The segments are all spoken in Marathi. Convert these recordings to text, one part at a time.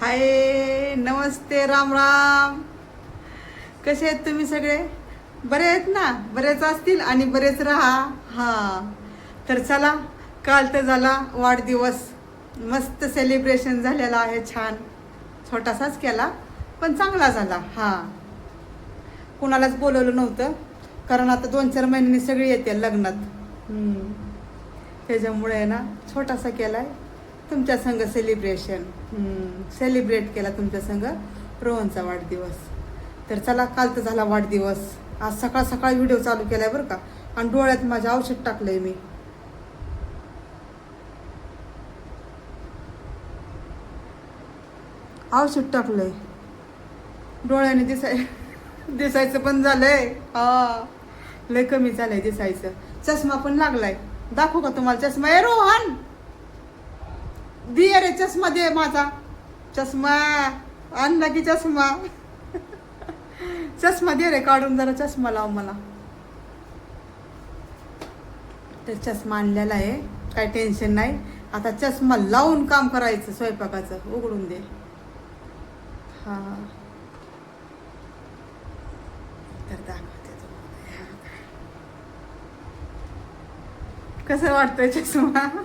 हाय नमस्ते राम राम. कसे आहेत तुम्ही सगळे? बरे आहेत ना? बरेच असतील आणि बरेच राहा. हां. तर चला काल तर झाला वाढदिवस. मस्त सेलिब्रेशन झालेला आहे छान. छोटासाच केला पण चांगला झाला. हां. कुणालाच बोलवलं नव्हतं कारण आता दोन चार महिन्यांनी सगळी येते लग्नात. त्याच्यामुळे आहे ना छोटासा केला आहे तुमच्या संघ सेलिब्रेशन सेलिब्रेट केला तुमच्या संघ रोहनचा वाढदिवस. तर चला काल तर झाला वाढदिवस. आज सकाळ सकाळ व्हिडिओ चालू केलाय बरं का. आणि डोळ्यात माझ्या औषध टाकलंय मी. औषध टाकलंय. डोळ्याने दिसाय दिसायचं पण झालंय. हा लय कमी झालंय दिसायचं. चष्मा पण लागलाय. दाखवू का तुम्हाला चष्मा? आहे रोहन! दे अरे चष्मा दे माझा. चष्मा. आणला की चष्मा. चष्मा दे रे काढून जरा चष्मा लाव मला. तर चष्मा आणलेला आहे. काय टेन्शन नाही. आता चष्मा लावून काम करायचं स्वयंपाकाचं. उघडून दे. हा. तर दाखवते तुम्हाला. कसं वाटतंय चष्मा?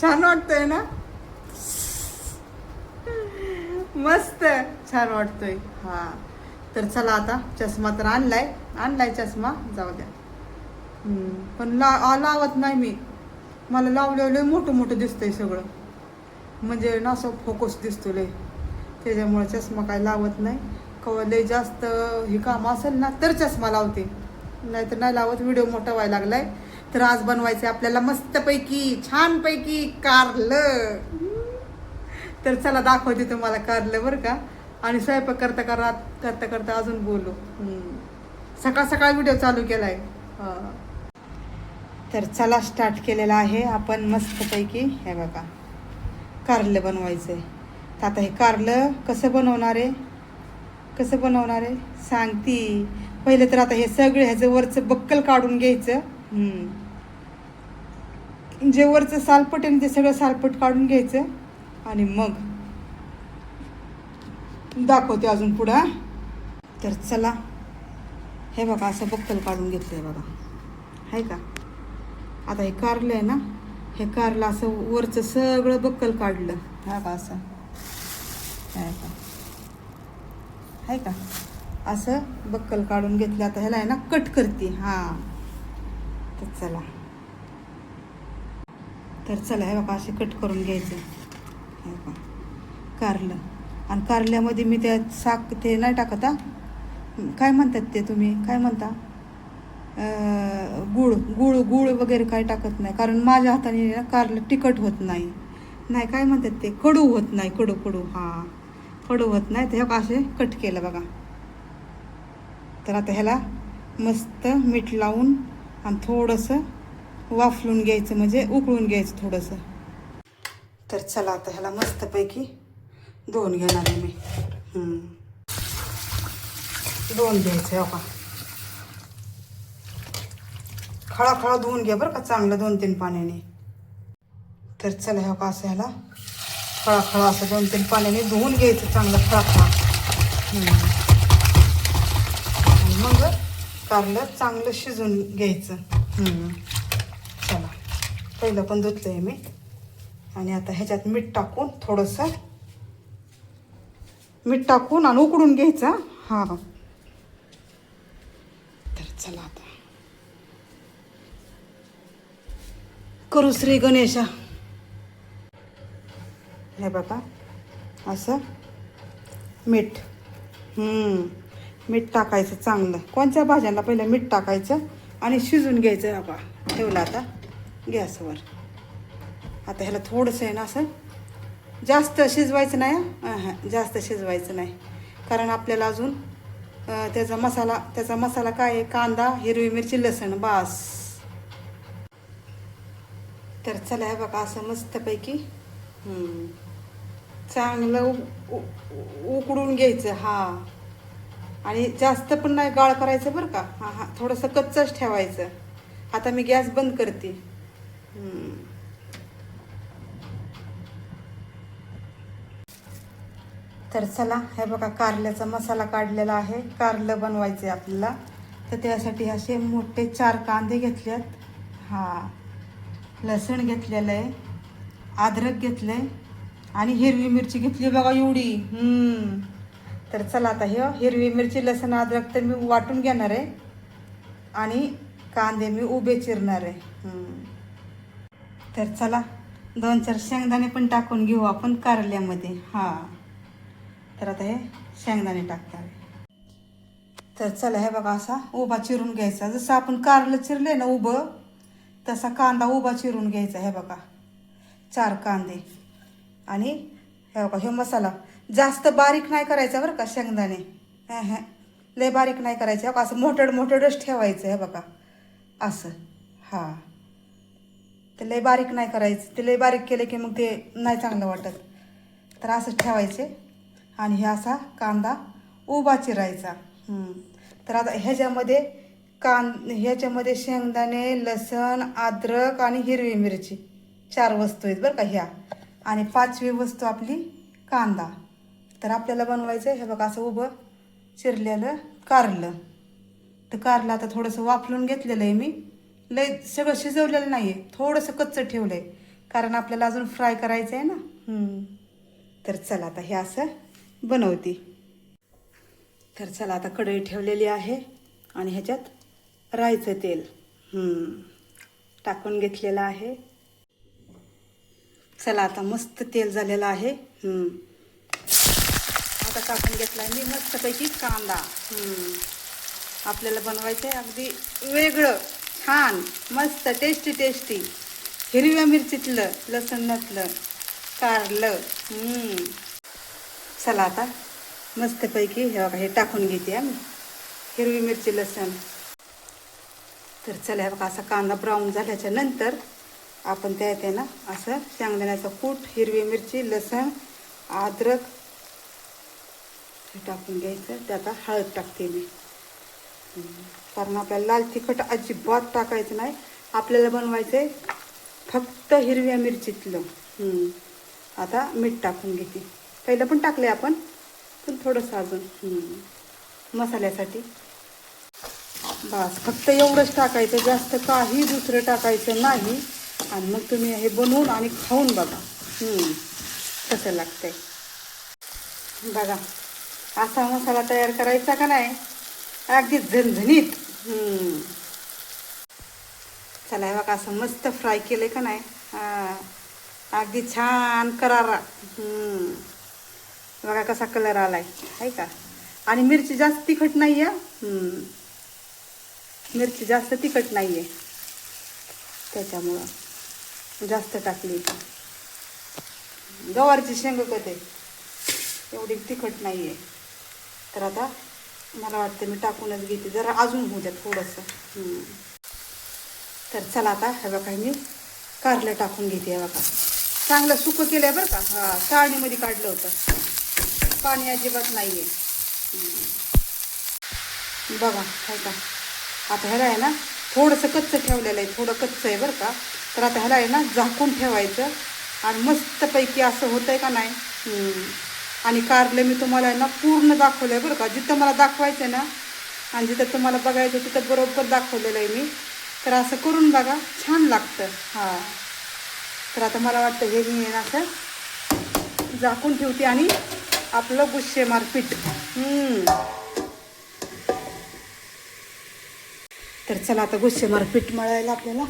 छान वाटतंय ना? मस्त छान वाटतोय. हा. तर चला आता चष्मा तर आणलाय. आणलाय चष्मा. जाऊ द्या. पण ला लावत नाही मी. मला लावलेलं मोठं मोठं दिसतंय सगळं. म्हणजे ना असं फोकस दिसतो लय. त्याच्यामुळे चष्मा काय लावत नाही. कवा लय जास्त हे काम असेल ना तर चष्मा लावते. नाहीतर नाही लावत. व्हिडिओ मोठा व्हायला लागलाय. तर आज बनवायचे आपल्याला मस्तपैकी छानपैकी कारलं. तर चला दाखवते तुम्हाला कारलं बरं का. आणि स्वयंपाक करता करा करता करता अजून बोलू. सकाळ सकाळ व्हिडिओ चालू केला आहे तर चला स्टार्ट केलेला आहे आपण मस्तपैकी. हे बघा. कारलं बनवायचं आहे तर आता हे कारलं कसं बनवणार आहे? कसं बनवणार आहे? सांगती. पहिले तर आता हे सगळे ह्याचं वरचं बक्कल काढून घ्यायचं. जे वरचं सालपट आहे ना ते सगळं सालपट काढून घ्यायचं आणि मग दाखवते अजून पुढं तर चला. हे बघा असं बक्कल काढून घेतलं आहे बघा. आहे का? आता हे कारलं आहे ना हे कारलं असं वरचं सगळं बक्कल काढलं. हा का असं? आहे का? आहे का? असं बक्कल काढून घेतलं. आता ह्याला आहे ना कट करते. हां. तर चला. तर चला हे बघा असे कट करून घ्यायचे. हे बघा कारलं. आणि कारल्यामध्ये मी त्या साक ते नाही टाकत हा? काय म्हणतात ते तुम्ही? काय म्हणता? गुळ गुळ गुळ वगैरे काय टाकत नाही. कारण माझ्या हाताने कारलं तिखट होत नाही. नाही काय म्हणतात ते? कडू होत नाही कडू कडू. हां कडू होत नाही. तर हे असे कट केलं बघा. तर आता ह्याला मस्त मीठ लावून आणि थोडंसं वाफलून घ्यायचं म्हणजे उकळून घ्यायचं थोडंसं. तर चला आता ह्याला मस्तपैकी धुवून घेणार आहे मी. दोन धुवून घ्यायचं हो का खळा खळा धुवून घ्या बरं का चांगलं दोन तीन पाण्याने. तर चला ह्या का असं ह्याला खळा खळा असं दोन तीन पाण्याने धुवून घ्यायचं चांगलं खळा खळा मग कारलं चांगलं शिजून घ्यायचं. पहिलं पण धुतलं आहे मी. आणि आता ह्याच्यात मीठ टाकून थोडंसं मीठ टाकून आणि उकडून घ्यायचं. हां. तर चला आता. करू श्री गणेशा. हे बघा असं मीठ. मीठ टाकायचं चांगलं. कोणत्या भाज्यांना पहिलं मीठ टाकायचं आणि शिजून घ्यायचं बाबा. ठेवलं आता. गॅसवर आता ह्याला थोडंसं आहे ना असं जास्त शिजवायचं नाही हां जास्त शिजवायचं नाही. कारण आपल्याला अजून त्याचा मसाला त्याचा मसाला काय आहे? कांदा हिरवी मिरची लसण बास. तर चला हे बघा असं मस्तपैकी चांगलं उ- उ- उकडून घ्यायचं हा. आणि जास्त पण नाही गाळ करायचं बरं का? हां हां थोडंसं कच्चंच ठेवायचं. आता मी गॅस बंद करते. तर चला हे बघा कारल्याचा मसाला काढलेला आहे. कारलं बनवायचं आहे आपल्याला. तर त्यासाठी असे मोठे चार कांदे घेतलेत. हा. लसूण घेतलेलं आहे अद्रक घेतलं आहे आणि हिरवी मिरची घेतली बघा एवढी. तर चला आता हे हिरवी मिरची लसूण अद्रक तर मी वाटून घेणार आहे. आणि कांदे मी उभे चिरणार आहे. तर चला दोन चार शेंगदाणे पण टाकून घेऊ आपण कारल्यामध्ये. हां. तर आता हे शेंगदाणे टाकतावे तर चला हे बघा असा उभा चिरून घ्यायचा. जसं आपण कारलं चिरले ना उभं तसा कांदा उभा चिरून घ्यायचा हे बघा. चार कांदे. आणि हे बघा हे मसाला. जास्त बारीक नाही करायचा बरं का शेंगदाणे. हे हे. लय बारीक नाही करायचं. हे असं मोठड मोठडच ठेवायचं हे बघा. असं. हां. ते लय बारीक नाही करायचं. ते लय बारीक केलं की मग ते नाही चांगलं वाटत. तर असंच ठेवायचे. आणि हे असा कांदा उभा चिरायचा. तर आता ह्याच्यामध्ये कां ह्याच्यामध्ये शेंगदाणे लसण अद्रक आणि हिरवी मिरची. चार वस्तू आहेत बरं का ह्या. आणि पाचवी वस्तू आपली कांदा. तर आपल्याला बनवायचं हे बघा असं उभं चिरलेलं कारलं. तर कारलं आता थोडंसं वाफलून घेतलेलं आहे मी. लय सगळं शिजवलेलं नाही आहे थोडंसं कच्चं ठेवलं आहे कारण आपल्याला अजून फ्राय करायचं आहे ना. तर चला आता हे असं बनवते. तर चला आता कढई ठेवलेली आहे आणि ह्याच्यात राईचं तेल. टाकून घेतलेलं आहे. चला आता मस्त तेल झालेलं आहे. आता टाकून घेतला मी मस्तपैकी कांदा. आपल्याला बनवायचं आहे अगदी वेगळं. छान मस्त टेस्टी टेस्टी हिरव्या मिरचीतलं लसणातलं कारलं चला आता मस्तपैकी हे बघा हे टाकून घेते आम्ही. हिरवी मिरची लसण. तर चला बघा असा कांदा ब्राऊन झाल्याच्यानंतर आपण त्या येते ना असं शेंगदाण्याचं कूट हिरवी मिरची लसण अद्रक हे टाकून घ्यायचं. त्यात हळद टाकते मी. कारण आपल्याला लाल तिखट अजिबात टाकायचं नाही. आपल्याला बनवायचं आहे फक्त हिरव्या मिरचीतलं. आता मीठ टाकून घेते. पहिलं पण टाकले आपण पण थोडंसं अजून मसाल्यासाठी. बस फक्त एवढंच टाकायचं जास्त काही दुसरं टाकायचं नाही. आणि मग तुम्ही हे बनवून आणि खाऊन बघा. कसं लागतंय. बघा असा मसाला तयार करायचा का नाही? अगदी झणझणीत. चला बघा असं मस्त फ्राय केलं का नाही? अगदी छान करारा. बघा कसा कलर आलाय. आहे का? आणि मिरची जास्त तिखट नाही आहे मिरची जास्त तिखट नाही आहे त्याच्यामुळं जास्त टाकली गवारची शेंग कते एवढी तिखट नाही आहे तर आता मला वाटतं मी टाकूनच घेते. जरा अजून होऊ द्या थोडंसं. तर चला आता हे बघा मी कारलं टाकून घेते हे बघा. चांगलं सुकं केलं आहे बरं का? हां चाळणीमध्ये काढलं होतं. पाणी अजिबात नाही आहे बघा काय का? आता ह्याला आहे ना थोडंसं कच्चं ठेवलेलं आहे थोडं कच्चं आहे बरं का? तर आता ह्याला आहे ना झाकून ठेवायचं. आणि मस्तपैकी असं होतं आहे का नाही? आणि कारलं मी तुम्हाला ना पूर्ण दाखवलं आहे बरं का. जिथं मला दाखवायचं आहे ना आणि जिथं तुम्हाला बघायचं तिथं बरोबर दाखवलेलं आहे मी. तर असं करून बघा छान लागतं. हां. तर आता मला वाटतं हे मी ना असं झाकून ठेवते आणि आपलं गुस्से मारपीट. तर चला आता गुस्से मारपीट मळायला आपल्याला.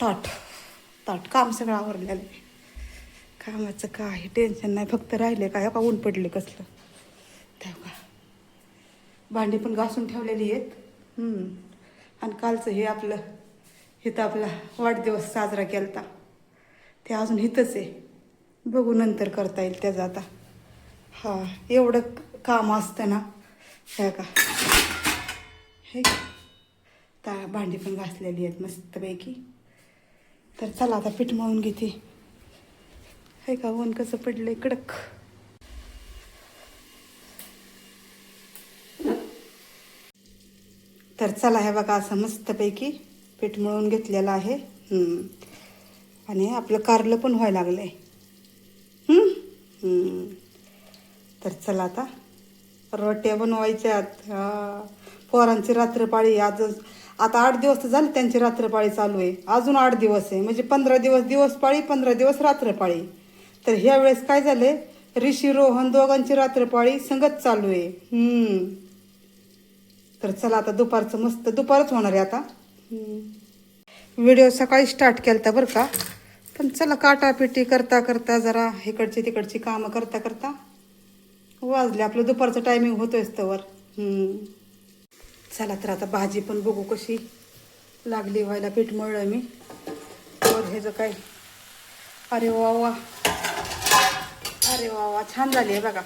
ताट ताट काम सगळं आवरलेलं आहे. कामाचं काही टेन्शन नाही. फक्त राहिले काय? का ऊन पडले कसलं? त्या का. भांडी पण घासून ठेवलेली आहेत. आणि कालचं हे आपलं इथं आपला वाढदिवस साजरा केलता. ते अजून इथंच आहे. बघू नंतर करता येईल त्याचं आता. हा एवढं काम असतं ना. हे का. हे. ता भांडी पण घासलेली आहेत मस्तपैकी. तर चला आता पीठ मळून घेते. हे का? ऊन कसं पडलंय? कडक. तर चला हे बघा असं मस्तपैकी पीठ मळून घेतलेलं आहे. आणि आपलं कारलं पण व्हायला लागलं आहे तर चला आता रोट्या बनवायच्यात पोरांची रात्रपाळी आज आता आठ दिवस तर झाले त्यांची रात्रपाळी चालू आहे. अजून आठ दिवस आहे. म्हणजे पंधरा दिवस दिवस पाळी पंधरा दिवस रात्रपाळी. तर ह्या वेळेस काय झाले ऋषी रोहन दोघांची रात्रपाळी संगत चालू आहे. तर चला आता दुपारचं मस्त दुपारच होणार आहे आता. व्हिडिओ सकाळी स्टार्ट केलता बरं का? पण चला काटापिटी करता करता जरा इकडची तिकडची कामं करता करता वाजले. आपलं दुपारचं टायमिंग होतोयच तवर. चला तर आता भाजी पण बघू कशी लागली व्हायला. पीठ मळलं मी. वर ह्याचं काय? अरे वा वा. अरे वा वा छान झाली आहे बघा.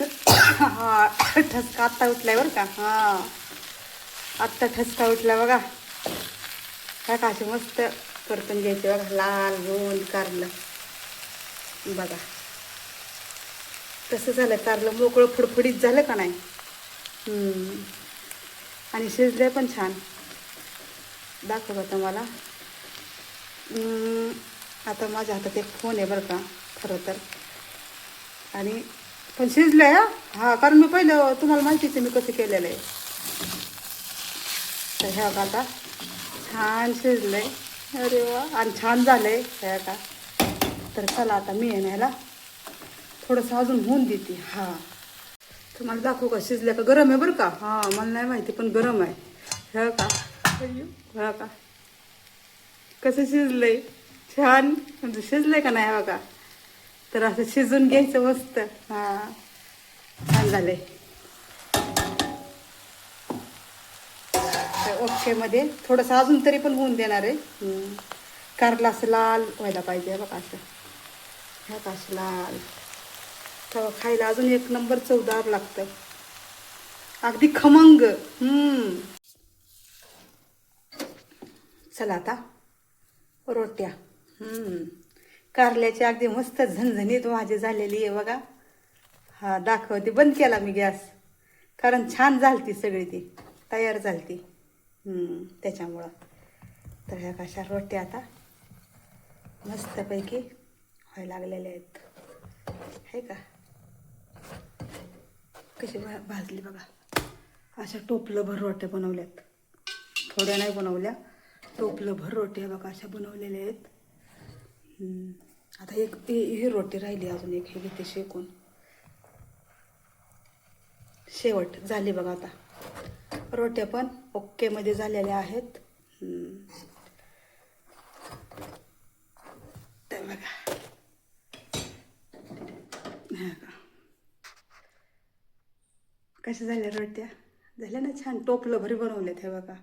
हा ठसका आत्ता उठलाय बरं का? हा. आत्ता ठसका उठला बघा. काय का असे मस्त परतून घ्यायचे बघा. लाल गोल कारलं. बघा. कसं झालं कारलं मोकळं फडफडीत झालं का नाही? आणि शिजले पण छान. दाखव आता मला आता माझ्या हातात एक फोन आहे बरं का खरं तर. आणि पण शिजलं आहे हा कारण मी पहिलं तुम्हाला माहितीच मी कसं केलेलं आहे. तर ह्या का आता छान शिजलं आहे अरे वा आणि छान झालं आहे ह्या का तर चला आता मी आहे ह्याला थोडंसं अजून होऊन देते हा. तुम्हाला दाखवू का शिजलं का? गरम आहे बरं का? हां मला नाही माहिती पण गरम आहे. ह्या का ह्या का कसं शिजलंय? छान. म्हणजे शिजलंय का नाही बघा? तर असं शिजून घ्यायचं मस्त. हा. छान झालंय. तर ओके मध्ये थोडंसं अजून तरी पण होऊन देणार आहे. कारला असं लाल व्हायला पाहिजे बघा असं. ह्या का असं लाल. तर खायला अजून एक नंबर चवदार लागतं. अगदी खमंग. हम्म. चला आता. रोट्या. कारल्याची अगदी मस्त झणझणीत भाजी झालेली आहे बघा. हा दाखवते. बंद केला मी गॅस. कारण छान झालती सगळी ती. तयार झालती. त्याच्यामुळं. तर ह्या कशा रोट्या आता? मस्तपैकी व्हायला लागलेल्या आहेत. आहे का? कशी भा भाजली बघा. अशा टोपलं भर रोट्या बनवल्यात. थोड्या नाही बनवल्या. टोपलं भर रोट्या बघा अशा बनवलेल्या आहेत. आता एक ही ही रोटी राहिली अजून एक हे घेते शेकून. शेवट झाली बघा आता. रोट्या पण ओक्केमध्ये झालेल्या आहेत. तर बघा. का? कशा झाल्या रोट्या? झाल्या ना छान टोपलं भरी बनवल्यात हे बघा.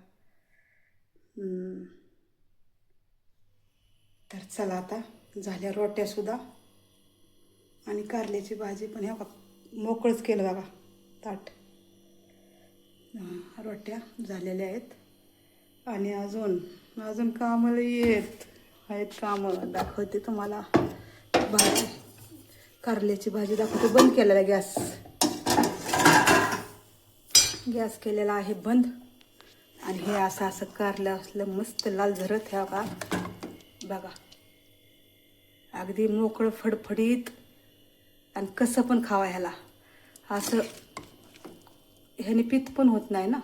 तर चला आता झाल्या रोट्यासुद्धा आणि कारल्याची भाजी पण ह्या मोकळंच केलं बघा ताट. रोट्या झालेल्या आहेत. आणि अजून अजून कामं येत आहेत कामं. दाखवते तुम्हाला. भाजी कारल्याची भाजी दाखवते. बंद केलेला गॅस. गॅस केलेला आहे बंद. आणि हे असं असं कारलं असलं मस्त लाल झरत ह्या का बघा. अगदी मोकळं फडफडीत आणि कसं पण खावा ह्याला. असं ह्याने पित्त पण होत नाही ना.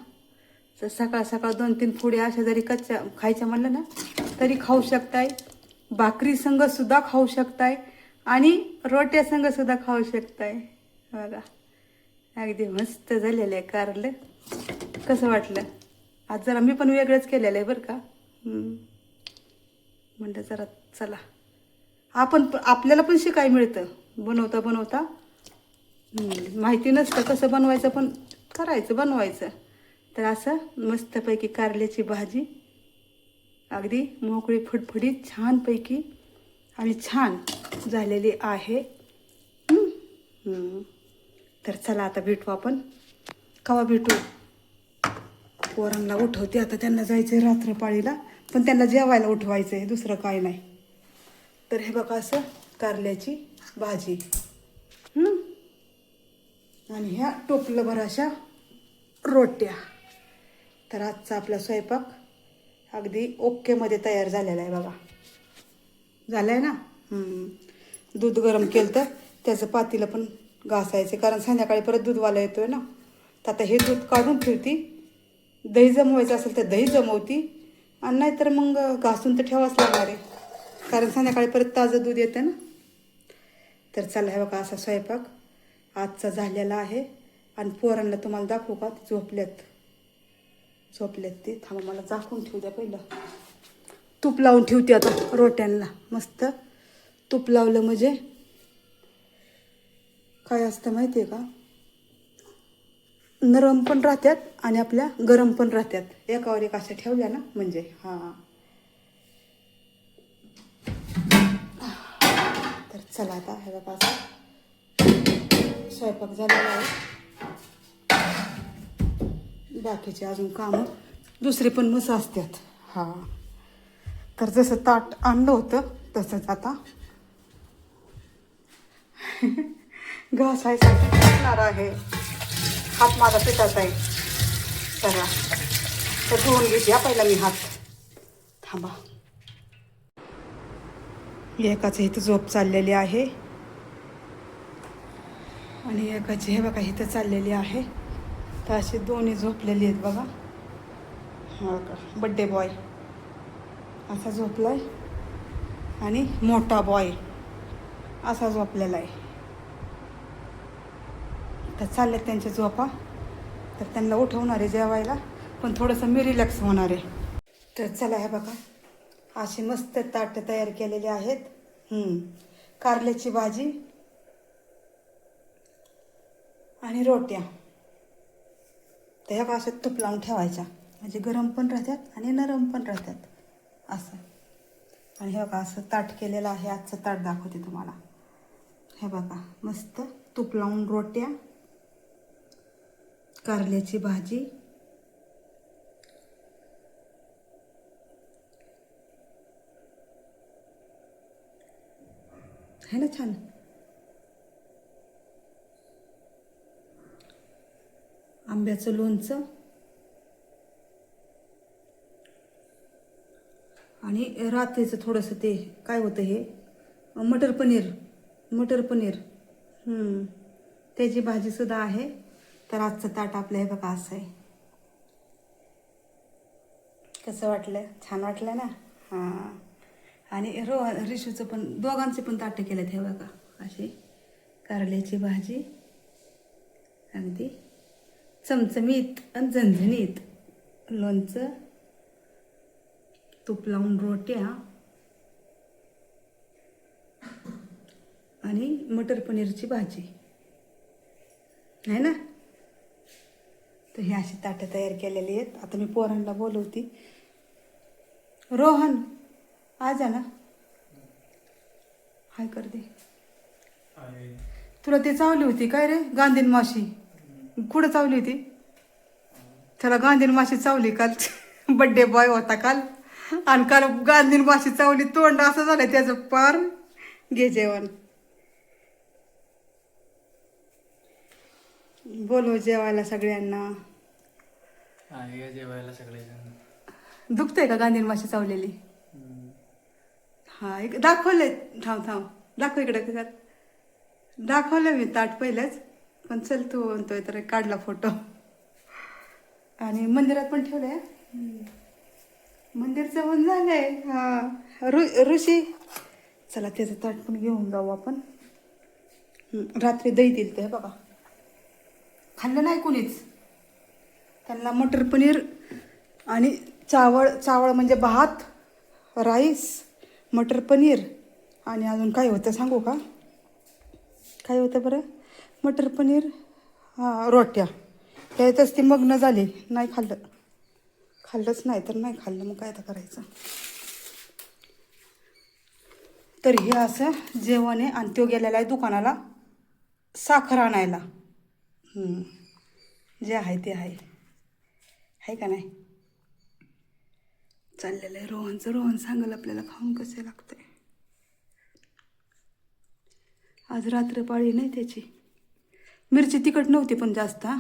तर सकाळ सकाळ दोन तीन पुढे अशा जरी कच्च्या खायच्या म्हणलं ना तरी खाऊ शकताय. भाकरी संग सुद्धा खाऊ शकताय. आणि रोट्या संग सुद्धा खाऊ शकताय. बघा. अगदी मस्त झालेलं आहे कारलं. कसं वाटलं? आज जरा मी पण वेगळंच केलेलं आहे बरं का. म्हणलं जरा चला. आपण प- आपल्याला पण शिकाय मिळतं. बनवता बनवता. माहिती नसतं कसं बनवायचं पण करायचं बनवायचं. तर असं मस्तपैकी कारल्याची भाजी. अगदी मोकळी फडफडीत छानपैकी आणि छान झालेली आहे. तर चला आता भेटू आपण. कवा भेटू? पोरांना उठवते. आता त्यांना जायचं आहे रात्रपाळीला पण त्यांना जेवायला उठवायचं आहे दुसरं काय नाही. तर हे बघा असं कारल्याची भाजी. आणि ह्या टोपलंभर अशा रोट्या. तर आजचा आपला स्वयंपाक अगदी ओकेमध्ये तयार झालेला आहे बघा. आहे ना? दूध गरम केलं तर त्याचं पातीला पण घासायचं कारण संध्याकाळी परत दूधवाला येतोय ना? तर आता हे दूध काढून ठेवती. दही जमवायचं असेल तर दही जमवती. आणि नाहीतर मग घासून तर ठेवाच लागणार आहे. कारण संध्याकाळी परत ताजं दूध येतं ना. तर चला हे बघा असा स्वयंपाक आजचा झालेला आहे. आणि पोरांना तुम्हाला दाखवू का? झोपल्यात. झोपल्यात ते. थांबा मला झाकून ठेवू द्या पहिलं. तूप लावून ठेवते आता रोट्यांना. मस्त तूप लावलं म्हणजे. काय असतं माहिती आहे का? नरम पण राहत्यात आणि आपल्या गरम पण राहत्यात. एकावर एक अशा ठेवल्या ना म्हणजे हां. तर चला आता हे बघा स्वयंपाक झालेला आहे. बाकीचे अजून कामं. दुसरे पण मस असतात हां. तर जसं ताट आणलं होतं तसंच आता घासायसाठी टाकणार आहे. हात माझा पिठाचा आहे. चला. तर धुवून घेते या पहिला मी हात. थांबा. एकाचं इथं झोप चाललेली आहे. आणि एकाची हे बघा इथं चाललेली आहे. तर असे दोन्ही झोपलेली आहेत बघा. हा का बड्डे बॉय असा झोपला आहे आणि मोठा बॉय असा झोपलेला आहे. तर चालल्यात त्यांच्या झोपा. तर त्यांना उठवणार आहे जेवायला पण थोडंसं मी रिलॅक्स होणार आहे. तर चला हे बघा. अशी मस्त ताटं तयार केलेली आहेत. कारल्याची भाजी आणि रोट्या. तर ह्या का तूप लावून ठेवायच्या. म्हणजे गरम पण राहतात आणि नरम पण राहतात. असं. आणि हे बघा असं ताट केलेलं आहे. आजचं ताट दाखवते तुम्हाला. हे बघा मस्त तूप लावून रोट्या. कारल्याची भाजी. है ना छान? आंब्याचं लोणचं. आणि रात्रीचं थोडंसं ते काय होतं हे? मटर पनीर मटर पनीर. त्याची भाजीसुद्धा आहे. तर आजचं ताट आपलं हे बघा असं आहे. कसं वाटलं? छान वाटलं ना? हां. आणि रो रिशूचं पण दोघांचे पण ताटं केलेत हे बघा. अशी कारल्याची भाजी अगदी चमचमीत आणि झणझणीत लोणचं तूप लावून रोट्या आणि मटर पनीरची भाजी. आहे ना? तर ही अशी ताटं तयार केलेली आहेत. आता मी पोरांना बोलवती. रोहन आ जा ना हाय कर दे. तुला ते चावली होती काय रे? गांधीन माशी कुठं चावली होती? त्याला गांधीन माशी चावली काल. बड्डे बॉय होता काल. आणि काल गांधीन माशी चावली. तोंड असं झालं त्याचं पार. घे जेवण. बोलव जेवायला सगळ्यांना. का जेवायला सगळेजण? दुखतंय का गांधीन माशी चावलेली? हा एक दाखवले थांब थांब. दाखव इकडे का दाखवलं मी ताट पहिलेच. पण चल तू म्हणतोय तर काढला फोटो. आणि मंदिरात पण ठेवलंय. मंदिरचं पण झालंय. हा ऋषी. चला त्याचं ताट पण घेऊन जाऊ आपण. रात्री दही दिल ते बघा. खाल्लं नाही कोणीच. त्यांना मटर पनीर आणि चावळ चावळ म्हणजे भात राईस मटर पनीर आणि अजून काय होतं सांगू का? काय होतं बरं? मटर पनीर हां रोट्या. त्यातच ती मग्न झाली नाही खाल्लं. खाल्लंच नाही तर नाही खाल्लं मग काय आता करायचं? तर हे असं जेवण आहे आणि तो गेलेला आहे दुकानाला साखर आणायला. जे आहे ते आहे. आहे का नाही? चाललेलं आहे. रोहनचं रोहन सांगेल आपल्याला खाऊन कसे लागतंय. आज रात्रपाळी नाही त्याची. मिरची तिखट नव्हती पण जास्त हा?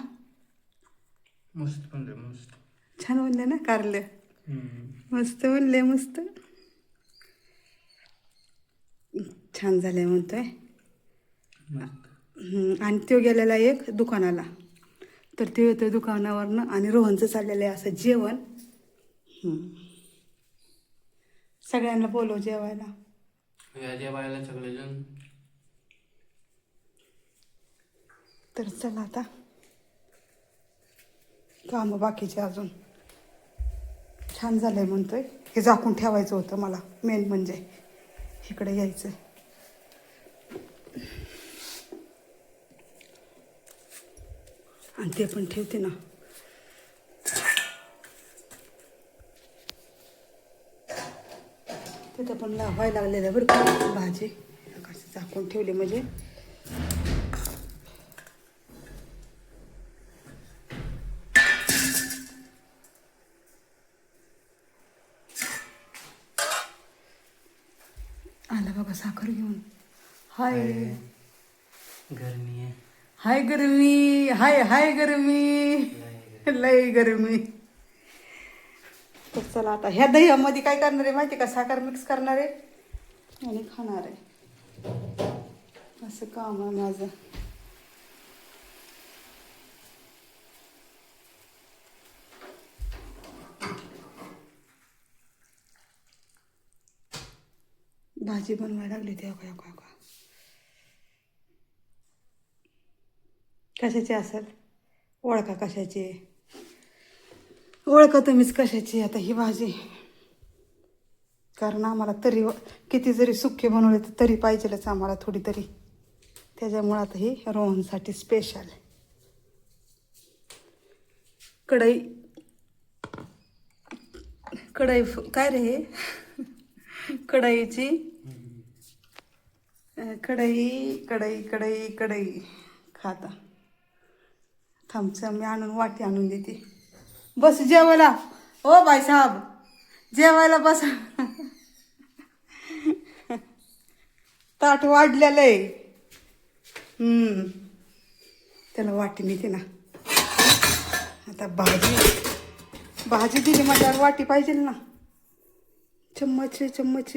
मस्त मस्त. छान बोलले ना कारले. मस्त बोलले मस्त. छान झालंय म्हणतोय. आणि तो गेलेला एक दुकानाला. तर ते येतं दुकानावरनं आणि रोहनचं चाललेलं आहे असं जेवण. सगळ्यांना बोलव जेवायला. जेवायला सगळेजण तर चला आता. काम बाकीचे अजून. छान झालंय म्हणतोय. हे झाकून ठेवायचं होतं मला. मेन म्हणजे. इकडे यायचं आणि ते पण ठेवते ना. तिथं पण लावायला लागलेलं बरं का भाजी. कसं झाकून ठेवली म्हणजे. आला बघा साखर घेऊन. हाय. गरमी आहे. हाय गरमी हाय हाय गरमी. लय गरमी. तर चला आता ह्या दह्यामध्ये काय करणार आहे माहिती का? साखर मिक्स करणार आहे आणि खाणार आहे. असं काम आहे माझं. भाजी बनवायला लागली तेव्हा काय काय कशाची असेल? ओळखा कशाची? ओळखा तुम्हीच कशाची? आहे आता ही भाजी. कारण आम्हाला तरी किती जरी सुखे बनवले तर तरी पाहिजेलच आम्हाला थोडी तरी त्याच्यामुळं आता ही रोहनसाठी स्पेशल कढई. कढई काय रे हे? कढईची. कढई कढई कढई कढई. खाता थांबचं मी आणून वाटी आणून देते. बस जेवायला. ओ बाईसाहेब जेवायला बस. ताट वाढलेलं आहे. त्याला वाटी नेते ना. आता भाजी. भाजी दिली म्हणजे म्हटल्यावर वाटी पाहिजे ना. चम्मच चम्मच.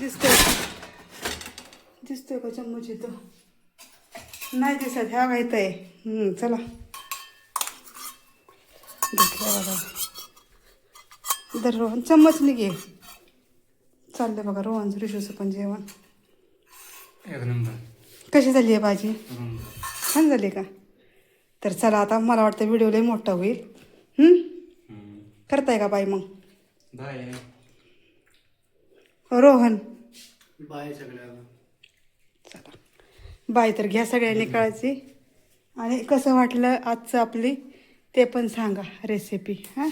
दिसतोय दिसतोय का चम्मच इथं? नाही दिसत ह्या माहीत आहे. हम्म, चला. घेतलं बघा. दर रोहन चम्मच निघे चाललंय बघा रोहन ऋषूचं पण जेवण. एक नंबर. कशी झाली आहे भाजी? छान झाली का? तर चला आता मला वाटतं व्हिडिओ लई मोठा होईल. हम्म? करताय का बाई मग? बाय. रोहन. बाय सगळ्याला चला. बाय तर घ्या सगळ्यांनी काळजी. आणि कसं वाटलं आजचं आपली ते पण सांगा रेसिपी हां?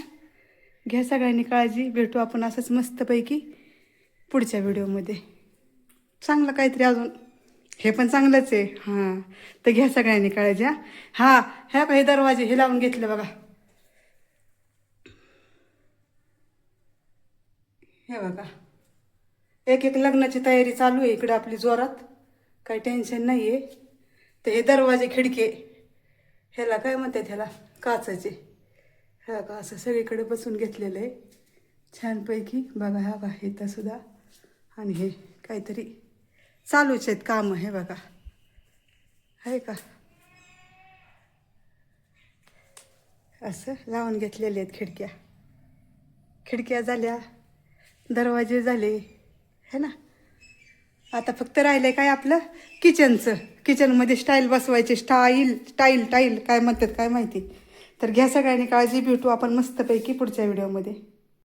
घ्या सगळ्यांनी काळजी भेटू आपण असंच मस्तपैकी पुढच्या व्हिडिओमध्ये. चांगलं काहीतरी अजून हे पण चांगलंच आहे. हां तर घ्या सगळ्यांनी काळजी हां. हां ह्या काही दरवाजे हे लावून घेतले बघा. हे बघा. एक एक लग्नाची तयारी चालू आहे इकडे आपली जोरात. काही टेन्शन नाही आहे तर हे दरवाजे खिडके ह्याला काय म्हणतात ह्याला? काचाचे. ह्या का असं सगळीकडे बसून घेतलेलं आहे. छानपैकी बघा हा बा इथं सुद्धा. आणि हे काहीतरी चालूच आहेत कामं हे बघा. आहे का? असं लावून घेतलेले आहेत खिडक्या. खिडक्या झाल्या दरवाजे झाले है ना? आता फक्त राहिलंय काय आपलं? किचनचं किचनमध्ये स्टाईल बसवायची. स्टाईल स्टाईल टाईल काय म्हणतात काय माहिती? तर घ्या सगळ्यांनी काळजी. भेटू आपण मस्तपैकी पुढच्या व्हिडिओमध्ये